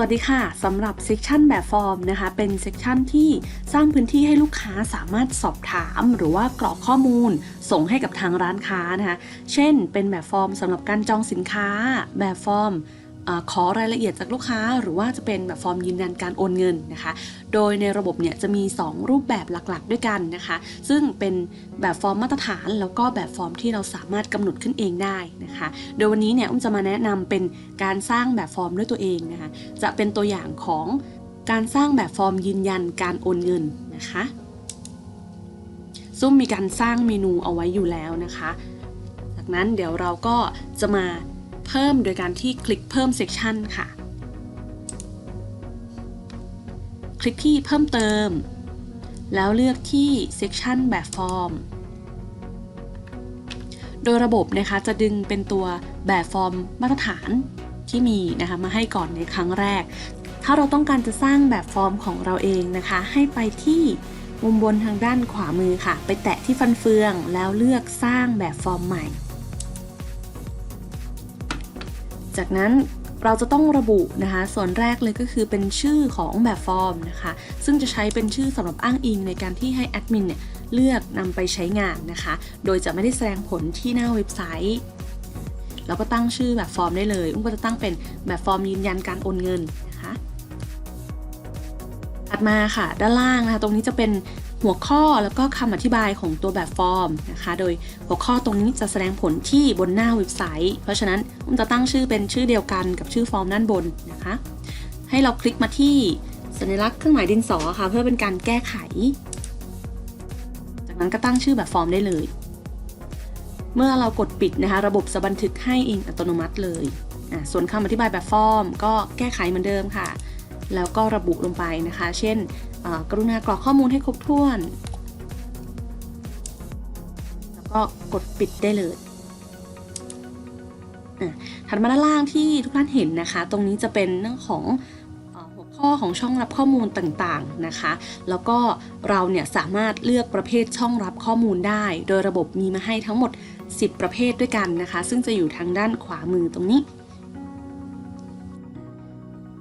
วัสดีค่ะสำหรับเซกชันแบบฟอร์มนะคะ เป็นเซกชันที่สร้างพื้นที่ให้ลูกค้าสามารถสอบถาม หรือว่ากรอกข้อมูล ส่งให้กับทางร้านค้านะคะ เช่น เป็นแบบฟอร์มสำหรับการจองสินค้า แบบฟอร์ม อขอรายละเอียดจากลูกค้า หรือว่าจะเป็นแบบฟอร์มยืนยันการโอนเงินนะคะ โดยในระบบเนี่ยจะมี 2 รูปแบบหลักๆ ด้วยกันนะคะ ซึ่งเป็นแบบฟอร์มมาตรฐาน แล้วก็แบบฟอร์มที่เราสามารถกำหนดขึ้นเองได้นะคะ โดยวันนี้เนี่ยอุ้มจะมาแนะนำเป็นการสร้างแบบฟอร์มด้วยตัวเองนะคะ จะเป็นตัวอย่างของการสร้างแบบฟอร์มยืนยันการโอนเงินนะคะซุ่มมีการสร้างเมนูเอาไว้อยู่แล้วนะคะ จากนั้นเดี๋ยวเราก็จะมา เพิ่มโดยการที่คลิกเพิ่มเซกชันค่ะ คลิกที่เพิ่มเติม แล้วเลือกที่เซกชันแบบฟอร์ม โดยระบบนะคะจะดึงเป็นตัวแบบฟอร์มมาตรฐานที่มีนะคะมาให้ก่อนในครั้งแรก ถ้าเราต้องการจะสร้างแบบฟอร์มของเราเองนะคะ ให้ไปที่มุมบนทางด้านขวามือค่ะ ไปแตะที่ฟันเฟืองแล้วเลือกสร้างแบบฟอร์มใหม่ จากนั้นเราจะต้องระบุนะคะ ส่วนแรกเลยก็คือเป็นชื่อของแบบฟอร์มนะคะ ซึ่งจะใช้เป็นชื่อสำหรับอ้างอิงในการที่ให้แอดมินเนี่ยเลือกนำไปใช้งานนะคะ โดยจะไม่ได้แสดงผลที่หน้าเว็บไซต์เราก็ตั้งชื่อแบบฟอร์มได้เลยอุ้มก็จะตั้งเป็นแบบฟอร์มยืนยันการโอนเงินนะคะ ถัดมาค่ะ ด้านล่างนะคะ ตรงนี้จะเป็น หัวข้อแล้วก็คำอธิบายของตัวแบบฟอร์มนะคะ โดยหัวข้อตรงนี้จะแสดงผลที่บนหน้าเว็บไซต์ เพราะฉะนั้นอุ้มจะตั้งชื่อเป็นชื่อเดียวกันกับชื่อฟอร์มด้านบนนะคะ ให้เราคลิกมาที่สัญลักษณ์เครื่องหมายดินสอค่ะ เพื่อเป็นการแก้ไข จากนั้นก็ตั้งชื่อแบบฟอร์มได้เลย เมื่อเรากดปิดนะคะ ระบบจะบันทึกให้เองอัตโนมัติเลยอะส่วนคำอธิบายแบบฟอร์ม ก็แก้ไขเหมือนเดิมค่ะ แล้วก็ระบุลงไปนะคะ เช่น กรุณากรอกข้อมูลให้ครบถ้วน แล้วก็กดปิดได้เลยถัดมาด้านล่างที่ทุกท่านเห็นนะคะ ตรงนี้จะเป็นเรื่องของหัวข้อของช่องรับข้อมูลต่างๆนะคะ แล้วก็เราเนี่ยสามารถเลือกประเภทช่องรับข้อมูลได้ โดยระบบมีมาให้ทั้งหมด 10 ประเภทด้วยกันนะคะ ซึ่งจะอยู่ทางด้านขวามือตรงนี้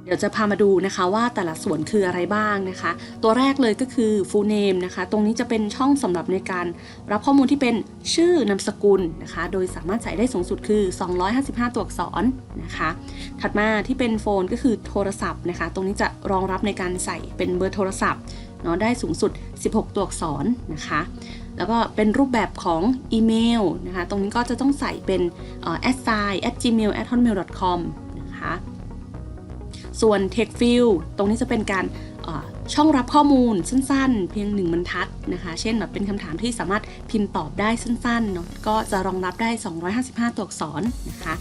ดี๋ยวจะพามาดูนะคะว่าแต่ละส่วนคืออะไรบ้างนะคะ ตัวแรกเลยก็คือ full name นะคะ ตรงนี้จะเป็นช่องสำหรับในการรับข้อมูลที่เป็นชื่อนามสกุลนะคะ โดยสามารถใส่ได้สูงสุดคือ 255 ตัวอักษรนะคะ ถัดมาที่เป็นโฟนก็คือโทรศัพท์นะคะ ตรงนี้จะรองรับในการใส่เป็นเบอร์โทรศัพท์เนาะได้สูงสุด 16 ตัวอักษรนะคะ แล้วก็เป็นรูปแบบของอีเมลนะคะ ตรงนี้ก็จะต้องใส่เป็น at sign at gmail at hotmail com นะคะ ส่วน text field ตรงนี้จะเป็นการช่องรับข้อมูลสั้นๆ เพียงหนึ่งบรรทัดนะคะ เช่นแบบเป็นคำถามที่สามารถพิมพ์ตอบได้สั้นๆเนาะก็จะรองรับได้ 255 ตัวอักษรนะคะ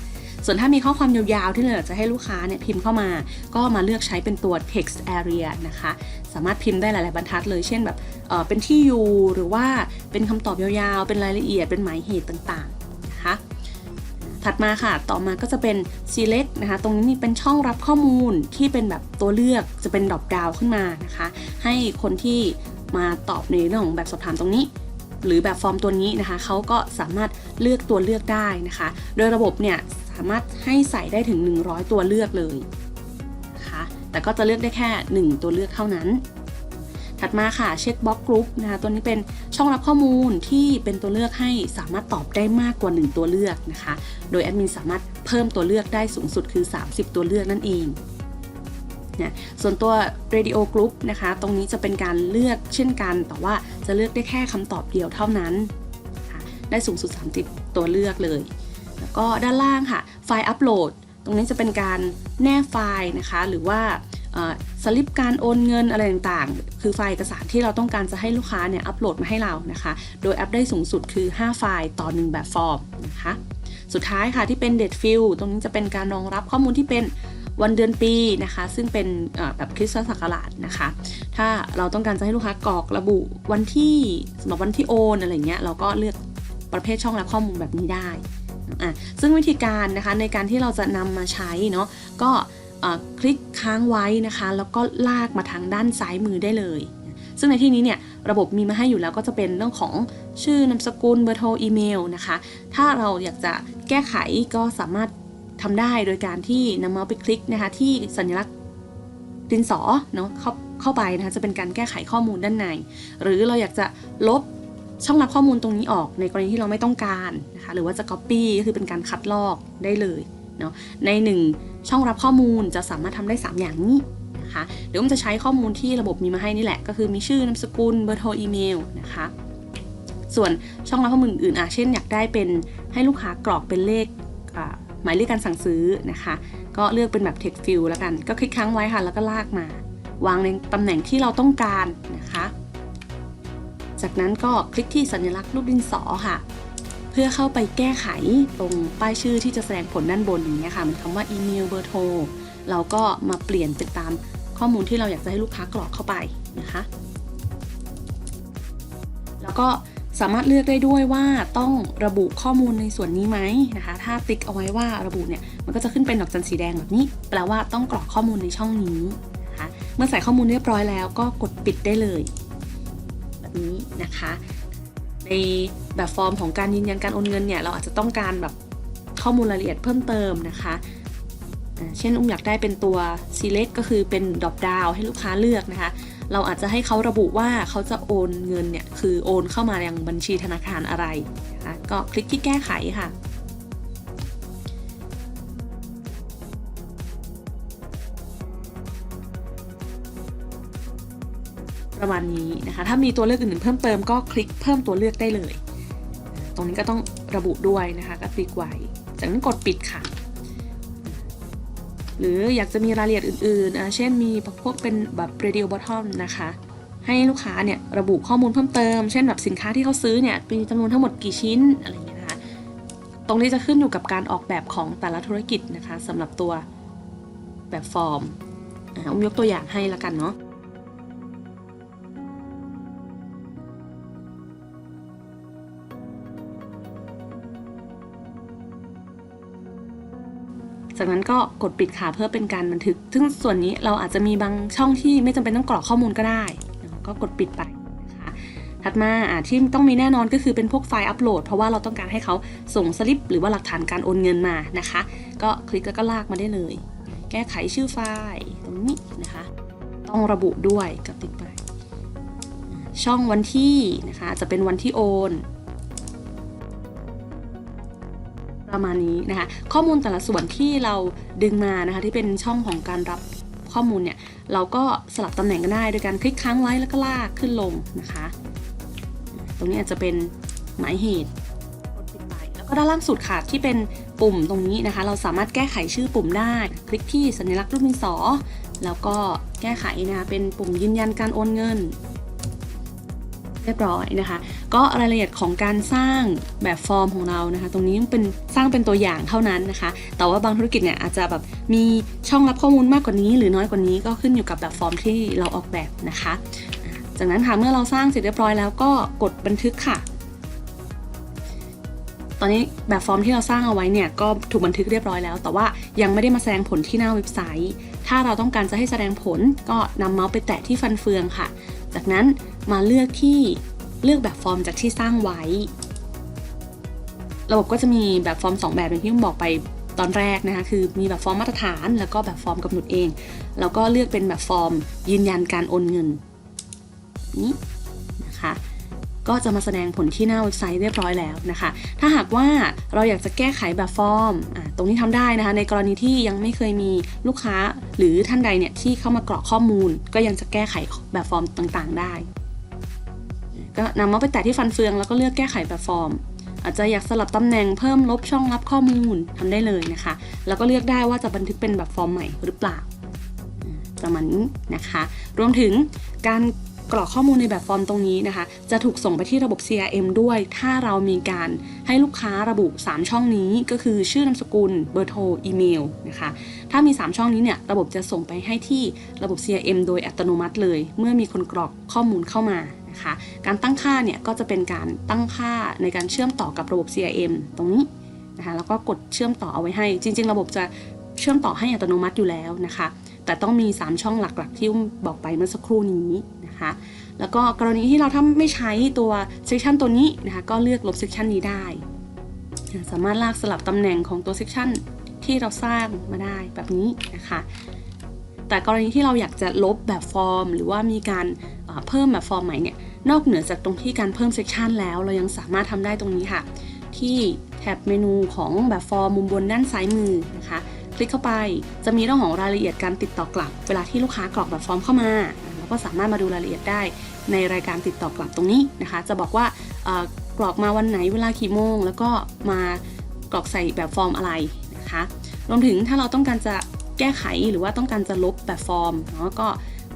ส่วนถ้ามีข้อความยาวๆ ที่เราจะให้ลูกค้าเนี่ยพิมพ์เข้ามา ก็มาเลือกใช้เป็นตัว text area นะคะ สามารถพิมพ์ได้หลายๆบรรทัดเลย เช่นแบบเเป็นที่อยู่หรือว่าเป็นคำตอบยาวๆ เป็นรายละเอียด เป็นหมายเหตุต่างๆ ถัดมาค่ะ ต่อมาก็จะเป็น select นะคะ ตรงนี้เป็นช่องรับข้อมูลที่เป็นแบบตัวเลือกจะเป็นดรอปดาวขึ้นมานะคะ ให้คนที่มาตอบในเรื่องของแบบสอบถามตรงนี้ หรือแบบฟอร์มตัวนี้นะคะเขาก็สามารถเลือกตัวเลือกได้นะคะ โดยระบบเนี่ยสามารถให้ใส่ได้ถึง 100 ตัวเลือกเลยนะคะแต่ก็จะเลือกได้แค่ 1 ตัวเลือกเท่านั้น ถัดมาค่ะเช็คบ็อกกรุ๊ปนะคะตัวนี้เป็นช่องรับข้อมูลที่เป็นตัวเลือกให้สามารถตอบได้มากกว่า 1 ตัวเลือกนะคะ โดยแอดมินสามารถเพิ่มตัวเลือกได้สูงสุดคือ 30 ตัวเลือกนั่นเองนะส่วนตัว radio group นะคะ ตรงนี้จะเป็นการเลือกเช่นกัน แต่ว่าจะเลือกได้แค่คำตอบเดียวเท่านั้น ได้สูงสุด 30 ตัวเลือกเลย แล้วก็ด้านล่างค่ะ ไฟล์อัปโหลด ตรงนี้จะเป็นการแนบไฟล์นะคะ หรือว่า สลิปการโอนเงินอะไรต่างๆ คือไฟล์เอกสารที่เราต้องการจะให้ลูกค้าเนี่ยอัปโหลดมาให้เรานะคะ โดยอัปได้สูงสุดคือ 5 ไฟล์ต่อ 1 แบบฟอร์มนะคะ สุดท้ายค่ะที่เป็น date field ตรงนี้จะเป็นการรองรับข้อมูลที่เป็นวันเดือนปีนะคะ ซึ่งเป็นแบบคริสต์ศักราชนะคะ ถ้าเราต้องการจะให้ลูกค้ากรอกระบุวันที่สำหรับวันที่โอนอะไรเงี้ยเราก็เลือกประเภทช่องรับข้อมูลแบบนี้ได้อะซึ่งวิธีการนะคะในการที่เราจะนำมาใช้เนาะก็ คลิกค้างไว้นะคะ แล้วก็ลากมาทางด้านซ้ายมือได้เลย ซึ่งในที่นี้เนี่ยระบบมีมาให้อยู่แล้วก็จะเป็นเรื่องของชื่อนามสกุลเบอร์โทรอีเมลนะคะ ถ้าเราอยากจะแก้ไขก็สามารถทำได้โดยการที่นำเมาส์ไปคลิกนะคะที่สัญลักษณ์ดินสอเนาะเข้าเข้าไปนะคะจะเป็นการแก้ไขข้อมูลด้านใน หรือเราอยากจะลบช่องรับข้อมูลตรงนี้ออกในกรณีที่เราไม่ต้องการนะคะหรือว่าจะ Copy ก็คือเป็นการคัดลอกได้เลย เนาะในหนึ่งช่องรับข้อมูลจะสามารถทำได้ 3 อย่างนี้นะคะเดี๋ยวผมจะใช้ข้อมูลที่ระบบมีมาให้นี่แหละ ก็คือมีชื่อนามสกุลเบอร์โทรอีเมลนะคะส่วนช่องรับข้อมูลอื่นอะเช่นอยากได้เป็นให้ลูกค้ากรอกเป็นเลขหมายเลขการสั่งซื้อนะคะ ก็เลือกเป็นแบบ text field แล้วกัน ก็คลิกค้างไว้ค่ะ แล้วก็ลากมา วางในตำแหน่งที่เราต้องการนะคะ จากนั้นก็คลิกที่สัญลักษณ์รูปดินสอค่ะ พื่อเข้าไปแก้ไขตรงป้ายชื่อที่จะแสดงผลด้านบนอย่างเงี้ยค่ะมันคำว่าอีเมลเบอร์โทรเราก็มาเปลี่ยนเป็นตามข้อมูลที่เราอยากจะให้ลูกค้ากรอกเข้าไปนะคะ แล้วก็สามารถเลือกได้ด้วยว่าต้องระบุข้อมูลในส่วนนี้ไหมนะคะ ถ้าติ๊กเอาไว้ว่าระบุเนี่ยมันก็จะขึ้นเป็นดอกจันสีแดงแบบนี้ แปลว่าต้องกรอกข้อมูลในช่องนี้นะคะเมื่อใส่ข้อมูลเรียบร้อยแล้วก็กดปิดได้เลย แบบนี้นะคะ ในแบบฟอร์มของการยืนยันการโอนเงินเนี่ยเราอาจจะต้องการแบบข้อมูลรายละเอียดเพิ่มเติมนะคะ เช่นอุ้มอยากได้เป็นตัว select ก็คือเป็น drop down ให้ลูกค้าเลือกนะคะ เราอาจจะให้เขาระบุว่าเขาจะโอนเงินเนี่ยคือโอนเข้ามายังบัญชีธนาคารอะไรนะคะก็คลิกที่แก้ไขค่ะ ประมาณนี้นะคะ ถ้ามีตัวเลือกอื่นๆเพิ่มเติมก็คลิกเพิ่มตัวเลือกได้เลย ตรงนี้ก็ต้องระบุด้วยนะคะก็ติ๊กไว้ จากนั้นกดปิดค่ะ หรืออยากจะมีรายละเอียดอื่นๆ เช่นมีพวกเป็นแบบ radio bottom นะคะ ให้ลูกค้าเนี่ยระบุข้อมูลเพิ่มเติม เช่นแบบสินค้าที่เขาซื้อเนี่ยมีจำนวนทั้งหมดกี่ชิ้นอะไรอย่างเงี้ยนะคะ ตรงนี้จะขึ้นอยู่กับการออกแบบของแต่ละธุรกิจนะคะสำหรับตัวแบบฟอร์มอะอุ้มยกตัวอย่างให้ละกันเนาะ จากนั้นก็กดปิดค่ะเพื่อเป็นการบันทึก ซึ่งส่วนนี้เราอาจจะมีบางช่องที่ไม่จำเป็นต้องกรอกข้อมูลก็ได้ ก็กดปิดไปนะคะถัดมาอะที่ต้องมีแน่นอนก็คือเป็นพวกไฟล์อัปโหลด เพราะว่าเราต้องการให้เขาส่งสลิป หรือว่าหลักฐานการโอนเงินมานะคะ ก็คลิกแล้วก็ลากมาได้เลย แก้ไขชื่อไฟล์ตรงนี้นะคะ ต้องระบุด้วยกับติ๊กไป ช่องวันที่นะคะจะเป็นวันที่โอน ประมาณนี้นะคะ ข้อมูลแต่ละส่วนที่เราดึงมานะคะที่เป็นช่องของการรับข้อมูลเนี่ย เราก็สลับตำแหน่งกันได้โดยการคลิกค้างไว้แล้วก็ลากขึ้นลงนะคะ ตรงนี้อาจจะเป็นหมายเหตุแล้วก็ด้านล่างสุดค่ะที่เป็นปุ่มตรงนี้นะคะ เราสามารถแก้ไขชื่อปุ่มได้ คลิกที่สัญลักษณ์รูปดินสอ แล้วก็แก้ไขนะคะเป็นปุ่มยืนยันการโอนเงิน เรียบร้อยนะคะ ก็รายละเอียดของการสร้างแบบฟอร์มของเรานะคะ ตรงนี้เป็นสร้างเป็นตัวอย่างเท่านั้นนะคะ แต่ว่าบางธุรกิจเนี่ยอาจจะแบบมีช่องรับข้อมูลมากกว่านี้ หรือน้อยกว่านี้ก็ขึ้นอยู่กับแบบฟอร์มที่เราออกแบบนะคะ จากนั้นค่ะเมื่อเราสร้างเสร็จเรียบร้อยแล้วก็กดบันทึกค่ะตอนนี้แบบฟอร์มที่เราสร้างเอาไว้เนี่ยก็ถูกบันทึกเรียบร้อยแล้ว แต่ว่ายังไม่ได้มาแสดงผลที่หน้าเว็บไซต์ ถ้าเราต้องการจะให้แสดงผลก็นำเมาส์ไปแตะที่ฟันเฟืองค่ะ จากนั้น มาเลือกที่เลือกแบบฟอร์มจากที่สร้างไว้ ระบบก็จะมีแบบฟอร์ม 2 แบบอย่างที่ผมบอกไปตอนแรกนะคะคือมีแบบฟอร์มมาตรฐาน แล้วก็แบบฟอร์มกำหนดเอง แล้วก็เลือกเป็นแบบฟอร์ม ยืนยันการโอนเงินนี้นะคะก็จะมาแสดงผลที่หน้าเว็บไซต์เรียบร้อยแล้วนะคะ ถ้าหากว่าเราอยากจะแก้ไขแบบฟอร์ม ตรงนี้ทำได้นะคะ ในกรณีที่ยังไม่เคยมีลูกค้าหรือท่านใดเนี่ยที่เข้ามากรอกข้อมูล ก็ยังจะแก้ไขแบบฟอร์มต่างๆ ได้ ก็นำมาไปแตะที่ฟันเฟืองแล้วก็เลือกแก้ไขแบบฟอร์ม อาจจะอยากสลับตำแหน่งเพิ่มลบช่องรับข้อมูลทำได้เลยนะคะ แล้วก็เลือกได้ว่าจะบันทึกเป็นแบบฟอร์มใหม่หรือเปล่าอ่าประมาณนี้นะคะ รวมถึงการกรอกข้อมูลในแบบฟอร์มตรงนี้นะคะ จะถูกส่งไปที่ระบบ CRM ด้วย ถ้าเรามีการให้ลูกค้าระบุ 3 ช่องนี้ก็คือชื่อนามสกุล เบอร์โทร อีเมลนะคะ ถ้ามี 3 ช่องนี้เนี่ยระบบจะส่งไปให้ที่ระบบ CRM โดยอัตโนมัติเลย เมื่อมีคนกรอกข้อมูลเข้ามา นะคะ การตั้งค่าเนี่ยก็จะเป็นการตั้งค่าในการเชื่อมต่อกับระบบ CRM ตรงนี้นะคะแล้วก็กดเชื่อมต่อเอาไว้ให้ จริง ๆ ระบบจะเชื่อมต่อให้อัตโนมัติอยู่แล้วนะคะ แต่ต้องมี 3 ช่องหลักๆ ที่บอกไปเมื่อสักครู่นี้นะคะ แล้วก็กรณีที่เราถ้าไม่ใช้ตัว section ตัวนี้นะคะก็เลือกลบ section นี้ได้ สามารถลากสลับตำแหน่งของตัว section ที่เราสร้างมาได้แบบนี้นะคะแต่กรณีที่เราอยากจะลบแบบฟอร์ม หรือว่ามีการเพิ่มแบบฟอร์มใหม่เนี่ย นอกเหนือจากตรงที่การเพิ่มเซกชันแล้วเรายังสามารถทำได้ตรงนี้ค่ะ ที่แท็บเมนูของแบบฟอร์มมุมบนด้านซ้ายมือนะคะ คลิกเข้าไปจะมีเรื่องของรายละเอียดการติดต่อกลับ เวลาที่ลูกค้ากรอกแบบฟอร์มเข้ามาเราก็สามารถมาดูรายละเอียดได้ ในรายการติดต่อกลับตรงนี้นะคะ จะบอกว่ากรอกมาวันไหนเวลากี่โมง แล้วก็มากรอกใส่แบบฟอร์มอะไรนะคะรวมถึงถ้าเราต้องการจะแก้ไขหรือว่าต้องการจะลบแบบฟอร์มเนาะก็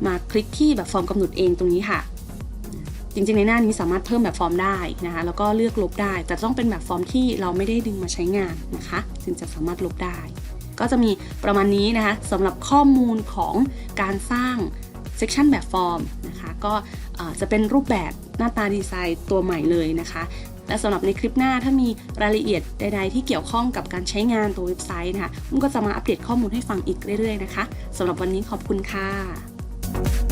มาคลิกที่แบบฟอร์มกำหนดเองตรงนี้ค่ะ จริงๆ ในหน้านี้สามารถเพิ่มแบบฟอร์มได้นะคะ แล้วก็เลือกลบได้ แต่ต้องเป็นแบบฟอร์มที่เราไม่ได้ดึงมาใช้งานนะคะถึงจะสามารถลบได้ ก็จะมีประมาณนี้นะคะสำหรับข้อมูลของการสร้างเซ c ชันแบบฟอร์มนะคะ ก็จะเป็นรูปแบบหน้าตาดีไซน์ตัวใหม่เลยนะคะและสำหรับในคลิปหน้าถ้ามีรายละเอียดใด ๆ ที่เกี่ยวข้องกับการใช้งานตัวเว็บไซต์นะคะมันก็จะมาอัปเดตข้อมูลให้ฟังอีกเรื่อย ๆ นะคะสำหรับวันนี้ขอบคุณค่ะ